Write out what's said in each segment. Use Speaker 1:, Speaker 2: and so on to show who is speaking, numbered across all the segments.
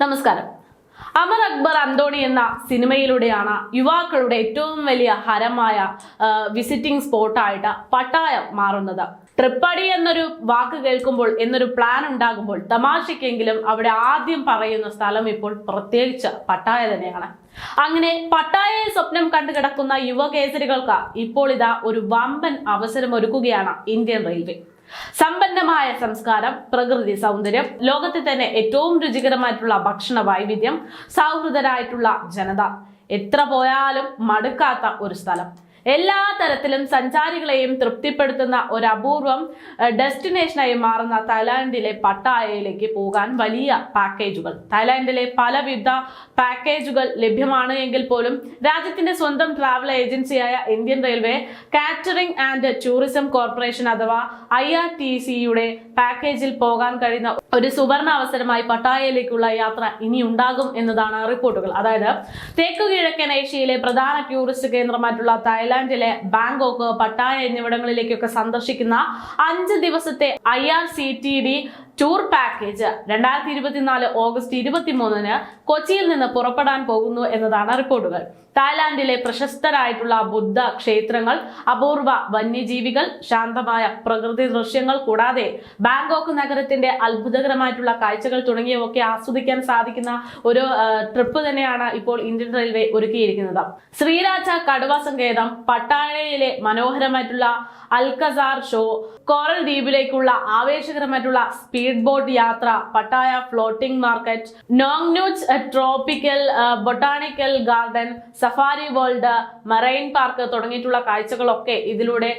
Speaker 1: നമസ്കാരം. അമർ അക്ബർ അന്തോണി എന്ന സിനിമയിലൂടെയാണ് യുവാക്കളുടെ ഏറ്റവും വലിയ ഹരമായ വിസിറ്റിംഗ് സ്പോട്ടായിട്ട് പട്ടായം മാറുന്നത്. ട്രിപ്പടി എന്നൊരു വാക്ക് കേൾക്കുമ്പോൾ എന്നൊരു പ്ലാൻ ഉണ്ടാകുമ്പോൾ തമാശയ്ക്കെങ്കിലും അവിടെ ആദ്യം പറയുന്ന സ്ഥലം ഇപ്പോൾ പ്രത്യേകിച്ച് പട്ടായ തന്നെയാണ്. അങ്ങനെ പട്ടായയെ സ്വപ്നം കണ്ടു കിടക്കുന്ന യുവകേസരികൾക്ക് ഇപ്പോൾ ഇതാ ഒരു വമ്പൻ അവസരം ഒരുക്കുകയാണ് ഇന്ത്യൻ റെയിൽവേ. സമ്പന്നമായ സംസ്കാരം പ്രകൃതി സൗന്ദര്യം ലോകത്തെ തന്നെ ഏറ്റവും രുചികരമായിട്ടുള്ള ഭക്ഷണ വൈവിധ്യം സൗഹൃദരായിട്ടുള്ള ജനത. എത്ര പോയാലും മടുക്കാത്ത ഒരു സ്ഥലം. എല്ലാ തരത്തിലും സഞ്ചാരികളെയും തൃപ്തിപ്പെടുത്തുന്ന ഒരു അപൂർവം ഡെസ്റ്റിനേഷനായി മാറുന്ന തായ്ലാന്റിലെ പട്ടായയിലേക്ക് പോകാൻ വലിയ പാക്കേജുകൾ. തായ്ലാന്റിലെ പലവിധ പാക്കേജുകൾ ലഭ്യമാണ് എങ്കിൽ പോലും രാജ്യത്തിന്റെ സ്വന്തം ട്രാവൽ ഏജൻസിയായ Indian railway catering and tourism corporation അഥവാ ഐ ആർ ടി സിയുടെ പാക്കേജിൽ പോകാൻ കഴിയുന്ന ഒരു സുവർണ അവസരമായി പട്ടായയിലേക്കുള്ള യാത്ര ഇനി ഉണ്ടാകും എന്നതാണ് റിപ്പോർട്ടുകൾ. അതായത് തെക്കു കിഴക്കൻ ഏഷ്യയിലെ പ്രധാന ടൂറിസ്റ്റ് കേന്ദ്രമായിട്ടുള്ള തായ്ലാന്റിലെ ബാങ്കോക്ക് പട്ടായ എന്നിവിടങ്ങളിലേക്കൊക്കെ സന്ദർശിക്കുന്ന അഞ്ച് ദിവസത്തെ I R C T D tour package രണ്ടായിരത്തി ഇരുപത്തിനാല് ഓഗസ്റ്റ് ഇരുപത്തിമൂന്നിന് കൊച്ചിയിൽ നിന്ന് പുറപ്പെടാൻ പോകുന്നു എന്നതാണ് റിപ്പോർട്ടുകൾ. തായ്ലാന്റിലെ പ്രശസ്തരായിട്ടുള്ള ബുദ്ധ ക്ഷേത്രങ്ങൾ അപൂർവ വന്യജീവികൾ ശാന്തമായ പ്രകൃതി ദൃശ്യങ്ങൾ കൂടാതെ ബാങ്കോക്ക് നഗരത്തിന്റെ അത്ഭുതകരമായിട്ടുള്ള കാഴ്ചകൾ തുടങ്ങിയവയൊക്കെ ആസ്വദിക്കാൻ സാധിക്കുന്ന ഒരു ട്രിപ്പ് തന്നെയാണ് ഇപ്പോൾ ഇന്ത്യൻ റെയിൽവേ ഒരുക്കിയിരിക്കുന്നത്. ശ്രീരാജ കടുവ സങ്കേതം പട്ടായയിലെ മനോഹരമായിട്ടുള്ള അൽക്കസാർ ഷോ. കോറൽ ദ്വീപിലേക്കുള്ള ആവേശകരമായിട്ടുള്ള സ്പീഡ് ബോട്ട് യാത്ര Pattaya floating market Nong Nooch tropical botanical garden safari world marine park തുടങ്ങിയിട്ടുള്ള കാഴ്ചകളൊക്കെ ഇതിലൂടെ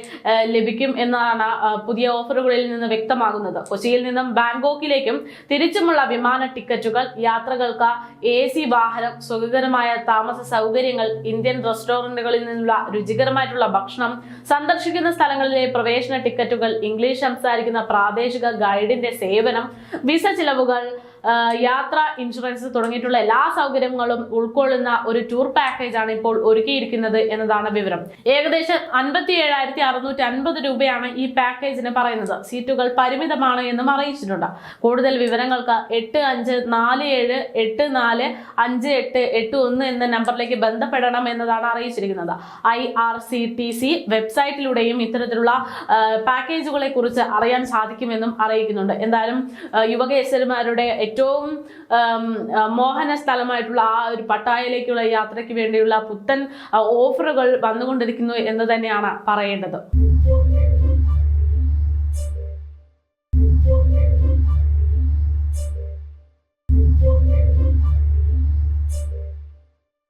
Speaker 1: ലഭിക്കും എന്നാണ് പുതിയ ഓഫറുകളിൽ നിന്ന് വ്യക്തമാകുന്നത്. കൊച്ചിയിൽ നിന്നും ബാങ്കോക്കിലേക്കും തിരിച്ചുമുള്ള വിമാന ടിക്കറ്റുകൾ യാത്രകൾക്ക് എ സി വാഹനം സുഖകരമായ താമസ സൗകര്യങ്ങൾ ഇന്ത്യൻ റെസ്റ്റോറന്റുകളിൽ നിന്നുള്ള രുചികരമായിട്ടുള്ള ഭക്ഷണം സന്ദർശിക്കുന്ന സ്ഥലങ്ങളിലെ പ്രവേശന ടിക്കറ്റുകൾ ഇംഗ്ലീഷ് സംസാരിക്കുന്ന പ്രാദേശിക ഗൈഡിന്റെ സേവനം വിസ ചിലവുകൾ യാത്ര ഇൻഷുറൻസ് തുടങ്ങിയിട്ടുള്ള എല്ലാ സൗകര്യങ്ങളും ഉൾക്കൊള്ളുന്ന ഒരു ടൂർ പാക്കേജ് ആണ് ഇപ്പോൾ ഒരുക്കിയിരിക്കുന്നത് എന്നതാണ് വിവരം. ഏകദേശം അൻപത്തി ഏഴായിരത്തി അറുന്നൂറ്റി അൻപത് രൂപയാണ് ഈ പാക്കേജിന് പറയുന്നത്. സീറ്റുകൾ പരിമിതമാണ് എന്നും അറിയിച്ചിട്ടുണ്ട്. കൂടുതൽ വിവരങ്ങൾക്ക് എട്ട് അഞ്ച് നാല് ഏഴ് എട്ട് നാല് അഞ്ച് എട്ട് എട്ട് ഒന്ന് എന്ന നമ്പറിലേക്ക് ബന്ധപ്പെടണം എന്നതാണ് അറിയിച്ചിരിക്കുന്നത്. I R C T C വെബ്സൈറ്റിലൂടെയും ഇത്തരത്തിലുള്ള പാക്കേജുകളെ കുറിച്ച് അറിയാൻ സാധിക്കുമെന്നും അറിയിക്കുന്നുണ്ട്. എന്തായാലും യുവകേശ്വരന്മാരുടെ ഏറ്റവും മോഹന സ്ഥലമായിട്ടുള്ള ആ ഒരു പട്ടായയിലേക്കുള്ള യാത്രയ്ക്ക് വേണ്ടിയുള്ള പുത്തൻ ഓഫറുകൾ വന്നുകൊണ്ടിരിക്കുന്നു എന്ന് തന്നെയാണ് പറയേണ്ടത്.